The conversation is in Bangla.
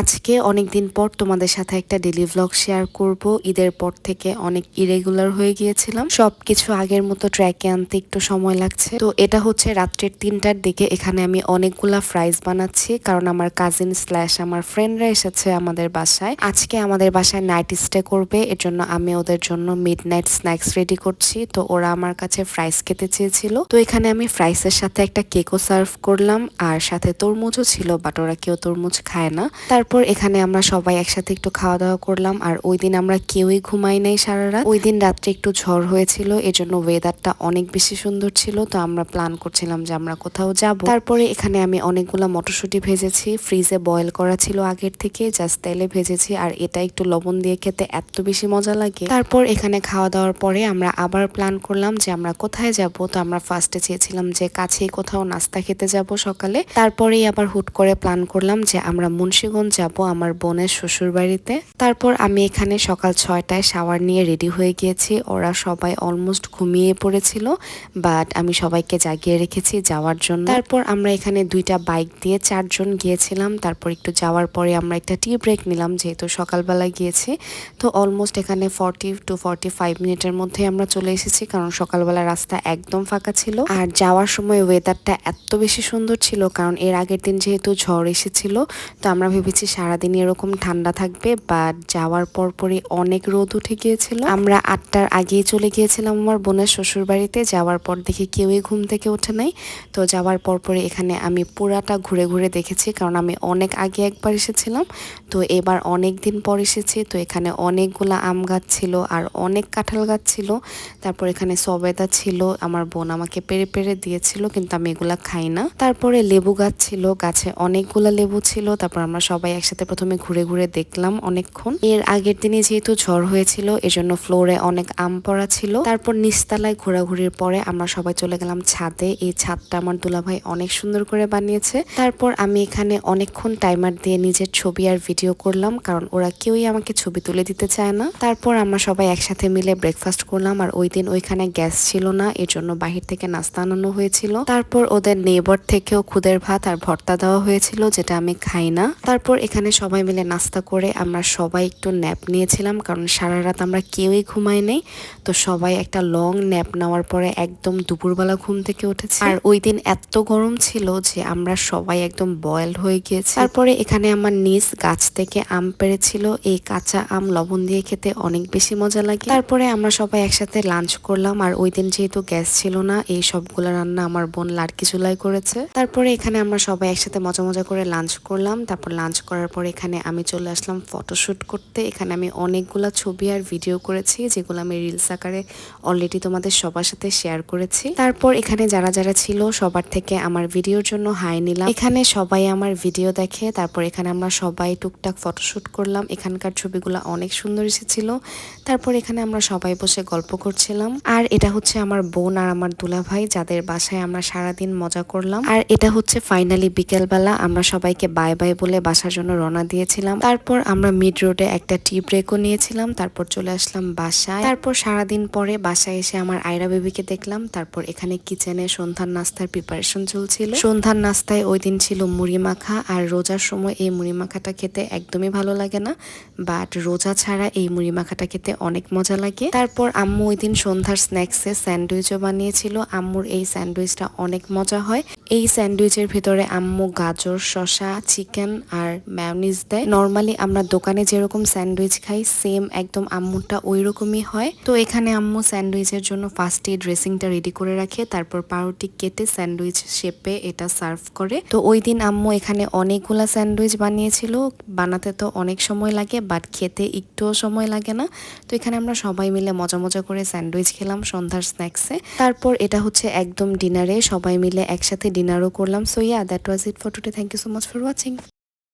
আজকে অনেক দিন পর তোমাদের সাথে একটা ডেলি ভ্লগ শেয়ার করব। ঈদের পর থেকে অনেক ইরেগুলার হয়ে গিয়েছিলাম। সবকিছু আগের মতো ট্র্যাকে আনতে একটু সময় লাগছে। তো এটা হচ্ছে রাত্রের তিনটার দিকে। এখানে আমি অনেকগুলা ফ্রাইজ বানাচ্ছি, কারণ আমার কাজিন স্ল্যাশ আমার ফ্রেন্ডরা এসেছে আমাদের বাসায়। আজকে আমাদের বাসায় নাইট স্টে করবে। এর জন্য আমি ওদের জন্য মিড নাইট স্ন্যাক্স রেডি করছি। তো ওরা আমার কাছে ফ্রাইস খেতে চেয়েছিল। তো এখানে আমি ফ্রাইসের সাথে একটা কেকও সার্ভ করলাম। আর সাথে তরমুজও ছিল বাট ওরা কেউ তরমুজ খায় না। তারপর এখানে আমরা সবাই একসাথে একটু খাওয়া দাওয়া করলাম। আর ওই দিন আমরা কেউই ঘুমাই নাই সারা রাত। ওই দিন রাত্রে একটু ঝড় হয়েছিল, এজন্য ওয়েদারটা অনেক বেশি সুন্দর ছিল। তো আমরা প্ল্যান করছিলাম যে আমরা কোথাও যাব। তারপরে এখানে আমি অনেকগুলো মটরশুঁটি ভেজেছি। ফ্রিজে বয়েল করা ছিল আগের থেকে। জাস্ট তেলে ভেজেছি। আর এটা একটু লবণ দিয়ে খেতে এত বেশি মজা লাগে। তারপর এখানে খাওয়া দাওয়ার পরে আমরা আবার প্ল্যান করলাম যে আমরা কোথায় যাব। তো আমরা ফার্স্টে চেয়েছিলাম যে কাছেই কোথাও নাস্তা খেতে যাব সকালে। তারপরেই আবার হুট করে প্ল্যান করলাম যে আমরা মুন্সিগঞ্জ যাব আমার বোনের শ্বশুর বাড়িতে তারপর আমি এখানে সকাল ছয়টায় শাওয়ার নিয়ে রেডি হয়ে গিয়েছি। ওরা সবাই অলমোস্ট ঘুমিয়ে পড়েছিল বাট আমি সবাইকে জাগিয়ে রেখেছি যাওয়ার জন্য। তারপর আমরা এখানে দুইটা বাইক দিয়ে চারজন গিয়েছিলাম। তারপর একটু যাওয়ার পরে আমরা একটা টি ব্রেক নিলাম, যেহেতু সকালবেলা গিয়েছি। তো অলমোস্ট এখানে ফর্টি টু ফর্টি ফাইভ মিনিটের মধ্যে আমরা চলে এসেছি, কারণ সকালবেলা রাস্তা একদম ফাঁকা ছিল। আর যাওয়ার সময় ওয়েদারটা এত বেশি সুন্দর ছিল, কারণ এর আগের দিন যেহেতু ঝড় এসেছিল, তো আমরা ভেবেছি সারাদিন এরকম ঠান্ডা থাকবে বাট যাওয়ার পর পরই অনেক রোদ উঠে গিয়েছিল। আমরা আটটার আগেই চলে গিয়েছিলাম আমার বোনের শ্বশুর বাড়িতে যাওয়ার পর দেখি কেউই ঘুম থেকে ওঠে নাই। তো যাওয়ার পর পরে এখানে আমি পুরাটা ঘুরে ঘুরে দেখেছি, কারণ আমি অনেক আগে একবার এসেছিলাম। তো এবার অনেক দিন পর এসেছি, তো এখানে অনেকগুলা আম গাছ ছিল আর অনেক কাঁঠাল গাছ ছিল। তারপর এখানে সবেদা ছিল, আমার বোন আমাকে পেরে পেরে দিয়েছিল, কিন্তু আমি এগুলা খাই না। তারপরে লেবু গাছ ছিল, গাছে অনেকগুলো লেবু ছিল, তারপর আমরা সবাই একসাথে প্রথমে ঘুরে ঘুরে দেখলাম অনেকক্ষণ। এর আগের দিনে যেহেতু ঝড় হয়েছিল, এজন্য ফ্লোরে অনেক আম পড়া ছিল। তারপর নিচতলায় ঘোরাঘুরির পরে আমরা সবাই চলে গেলাম ছাদে। এই ছাদটা আমার দুলাভাই অনেক সুন্দর করে বানিয়েছে। তারপর আমি এখানে অনেকক্ষণ টাইমার দিয়ে নিজের ছবি আর ভিডিও করলাম, কারণ ওরা কেউই আমাকে ছবি তুলে দিতে চায় না। তারপর আমরা সবাই একসাথে মিলে ব্রেকফাস্ট করলাম, আর ওই দিন ওইখানে গ্যাস ছিল না এর জন্য বাহির থেকে নাস্তা আনানো হয়েছিল। তারপর ওদের নেবর থেকেও খুদের ভাত আর ভর্তা দেওয়া হয়েছিল, যেটা আমি খাই না। তারপর এখানে সবাই মিলে নাস্তা করে আমরা সবাই একটু ন্যাপ নিয়েছিলাম, কারণ সারা রাত আমরা কেউই ঘুমাই নেই। তো সবাই একটা লং ন্যাপ নেওয়ার পরে একদম দুপুরবেলা ঘুম থেকে উঠেছে। আর ওই দিন এত গরম ছিল যে আমরা সবাই একদম বয়েল হয়ে গিয়েছি। তারপরে এখানে আমার নিজ গাছ থেকে আম পেরেছিল। এই কাঁচা আম লবণ দিয়ে খেতে অনেক বেশি মজা লাগে। তারপরে আমরা সবাই একসাথে লাঞ্চ করলাম। আর ওই দিন যেহেতু গ্যাস ছিল না, এই সবগুলো রান্না আমার বোন লাড়কি চুলাই করেছে। তারপরে এখানে আমরা সবাই একসাথে মজা মজা করে লাঞ্চ করলাম। তারপর লাঞ্চ করার পর এখানে আমি চলে আসলাম ফটোশ্যুট করতে। এখানে আমি অনেকগুলো ছবি আর ভিডিও করেছি, যেগুলো আমি রিলস আকারে অলরেডি তোমাদের সবার সাথে শেয়ার করেছি। তারপর এখানে যারা যারা ছিল, সবার থেকে আমার ভিডিওর জন্য হাই নিলাম। এখানে সবাই আমার ভিডিও দেখে, তারপর এখানে আমরা সবাই টুকটাক ফটোশ্যুট করলাম। এখানকার ছবিগুলো অনেক সুন্দর এসেছিল। তারপর এখানে আমরা সবাই বসে গল্প করছিলাম। আর এটা হচ্ছে আমার বোন আর আমার দুলা ভাই যাদের বাসায় আমরা সারাদিন মজা করলাম। আর এটা হচ্ছে ফাইনালি বিকেলবেলা, আমরা সবাইকে বাই বাই বলে বাসার জন্য রওনা দিয়েছিলাম। তারপর আমরা মিড রোডে একটা টি ব্রেকও নিয়েছিলাম, তারপর চলে আসলাম বাসায়। তারপর সারাদিন পরে বাসায় এসে আমার আয়রা বেবিকে দেখলাম, তারপর এখানে কিচেনে সন্ধ্যার নাস্তার প্রিপারেশন চলছিল। সন্ধ্যার নাস্তায় ওই দিন ছিল মুড়ি মাখা, আর রোজার সময় এই মুড়ি মাখাটা খেতে একদমই ভালো লাগে না। বাট রোজা ছাড়া এই মুড়ি মাখাটা খেতে অনেক মজা লাগে। তারপর আম্মু ওই দিন সন্ধ্যার স্ন্যাক্সে স্যান্ডউইচও বানিয়েছিল। আম্মুর এই স্যান্ডউইচটা অনেক মজা হয়। এই স্যান্ডউইচের ভিতরে আম্মু গাজর শশা চিকেন আর ম্যায়নিজ দেয়। নর্মালি আমরা দোকানে যেরকম স্যান্ডউইচ খাই সেম একদম আম্মুরটা ওই রকমই হয়। তো এখানে আম্মু স্যান্ডউইচের জন্য ফার্স্ট ফার্স্টে ড্রেসিংটা রেডি করে রাখে, তারপর পাউরুটি কেটে স্যান্ডউইচ শেপে এটা সার্ভ করে। তো ওই দিন আম্মু এখানে অনেকগুলা স্যান্ডউইচ বানিয়েছিল, বানাতে তো অনেক সময় লাগে বাট খেতে একটুও সময় লাগে না। তো এখানে আমরা সবাই মিলে মজা মজা করে স্যান্ডউইচ খেলাম সন্ধ্যার স্ন্যাক্সে তারপর এটা হচ্ছে একদম ডিনারে সবাই মিলে একসাথে ডিনারও করলাম। So yeah that was it for today thank you so much for watching